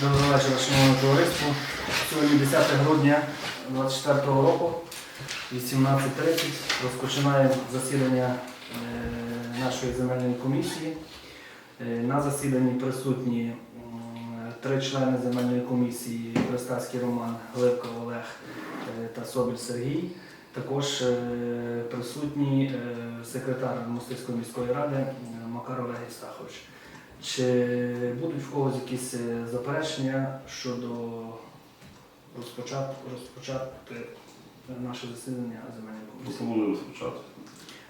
Доброго вечора, шановне товариство. Сьогодні 10 грудня 2024 року, 18.30. Розпочинаємо засідання е, нашої земельної комісії. Е, На засіданні присутні три члени земельної комісії Пристаський Роман, Гливка Олег е, та Собіль Сергій. Також присутній е, секретар Мостицької міської ради Макар Олег Єстахович. Чи будуть в когось якісь е, заперечення щодо розпочати, розпочати наше засідання земельної комісії? Пропоную розпочати.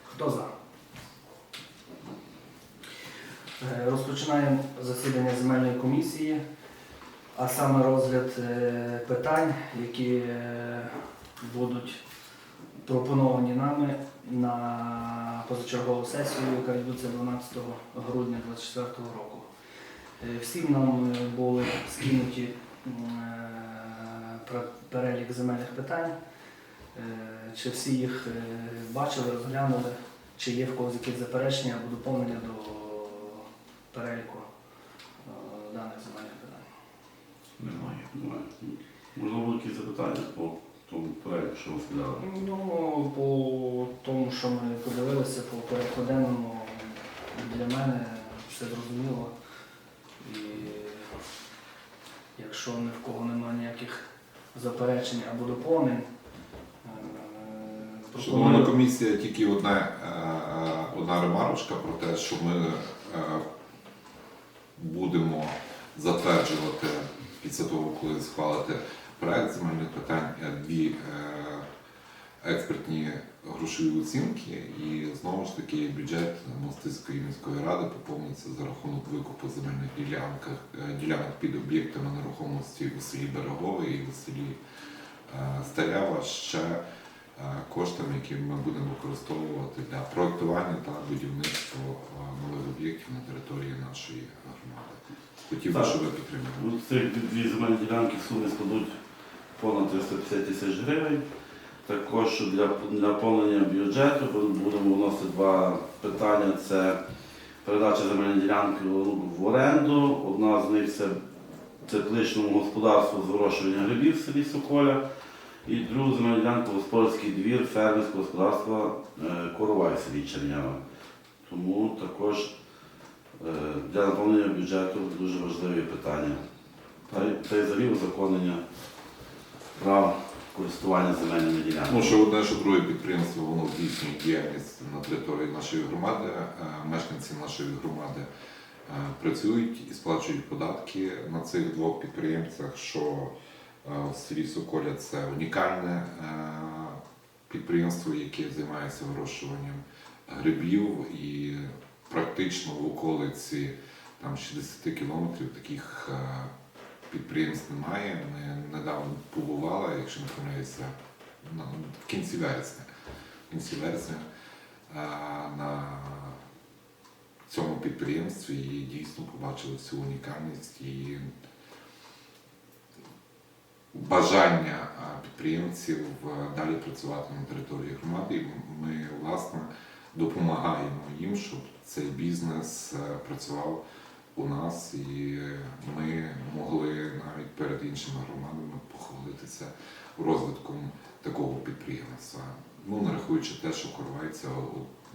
Хто за? Е, Розпочинаємо засідання земельної комісії, а саме розгляд е, питань, які будуть пропоновані нами на позачергову сесію, яка відбудеться 12 грудня 2024 року. Е, Всім нам е, були скинуті е, перелік земельних питань. Чи всі їх бачили, розглянули, чи є в когось якісь заперечення або доповнення до переліку даних земельних питань? Немає. Немає. Можливо, якісь запитання по тому переліку, що ви сказали. Ну, по тому, що ми подивилися по порядку для мене все зрозуміло. І якщо ні в кого немає ніяких заперечень або доповнень, е, Шановна комісія, тільки одне, е, одна ремарочка про те, що ми е, будемо затверджувати після того, коли схвалите проект земельних питань, е, дві е, експертні грошові оцінки, і знову ж таки бюджет Мостицької міської ради поповниться за рахунок викупу земельних ділянок, е, ділянок під об'єктами нерухомості у селі Берегове і у селі Старява. Ще коштами, які ми будемо використовувати для проектування та будівництва е, нових об'єктів на території нашої громади. Хотів би, щоб ви підтримали. Ну, Ці дві земельні ділянки в сумі складуть понад 350 тисяч гривень. Також для, наповнення бюджету бу- будемо вносити два питання. Це передача земельної ділянки в оренду. Одна з них це тепличному господарству з вирощування грибів в селі Соколя. І другу земельну ділянку господарський двір фермерського господарства е, Коровай в селі Чернява. Тому також е, для наповнення бюджету дуже важливі питання. Та й- взагалі узаконення прав користування земельними Ну, ділянками. що одне, що друге підприємство, воно здійснює діяльність на території нашої громади. Е, Мешканці нашої громади працюють і сплачують податки на цих двох підприємцях, що в селі Соколя це унікальне е, підприємство, яке займається вирощуванням грибів і практично в околиці там 60 кілометрів таких е, підприємств немає. Ми недавно побували, якщо не помиляюся, в кінці вересня. В кінці вересня е, на цьому підприємстві і дійсно побачили всю унікальність і бажання е, підприємців е, далі працювати на території громади. І Ми, власне, допомагаємо їм, щоб цей бізнес е, працював у нас, і ми могли навіть перед іншими громадами похвалитися розвитком такого підприємства. Ну, не рахуючи те, що Коровай це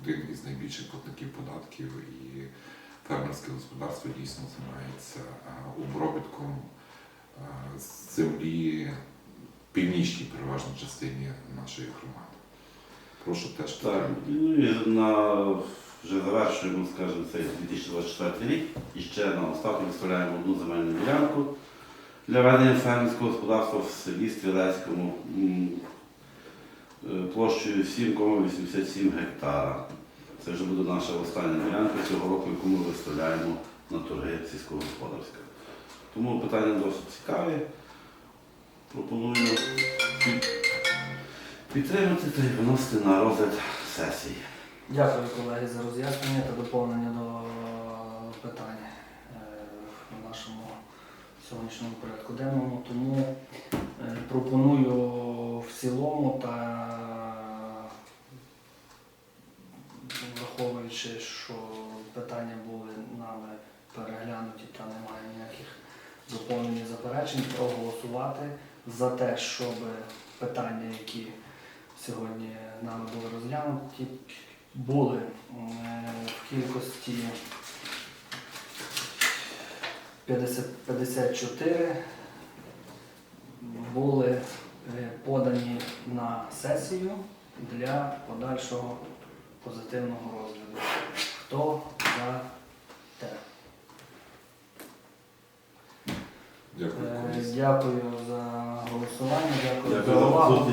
один із найбільших платників податків, і фермерське господарство дійсно займається а, обробітком а, землі північній переважній частині нашої громади. Прошу теж Так, ну і на вже завершуємо, скажімо, цей 2024 рік. І ще на останку виставляємо одну земельну ділянку для ведення фермерського господарства в селі Стрілецькому е, площею 7,87 гектара. Це вже буде наша остання ділянка цього року, яку ми виставляємо на торги сільськогосподарська. Тому питання досить цікаві. Пропоную підтримати та виносити на розгляд сесії. Дякую, колеги, за роз'яснення та доповнення до питань е, в нашому сьогоднішньому порядку денному. Тому е, пропоную в цілому та враховуючи, що питання були нами переглянуті та немає ніяких доповнення заперечень, проголосувати за те, щоб питання, які сьогодні нами були розглянуті, були е, в кількості 50 54 були е, подані на сесію для подальшого позитивного розгляду. Хто за те? Дякую. За голосування, дякую за увагу.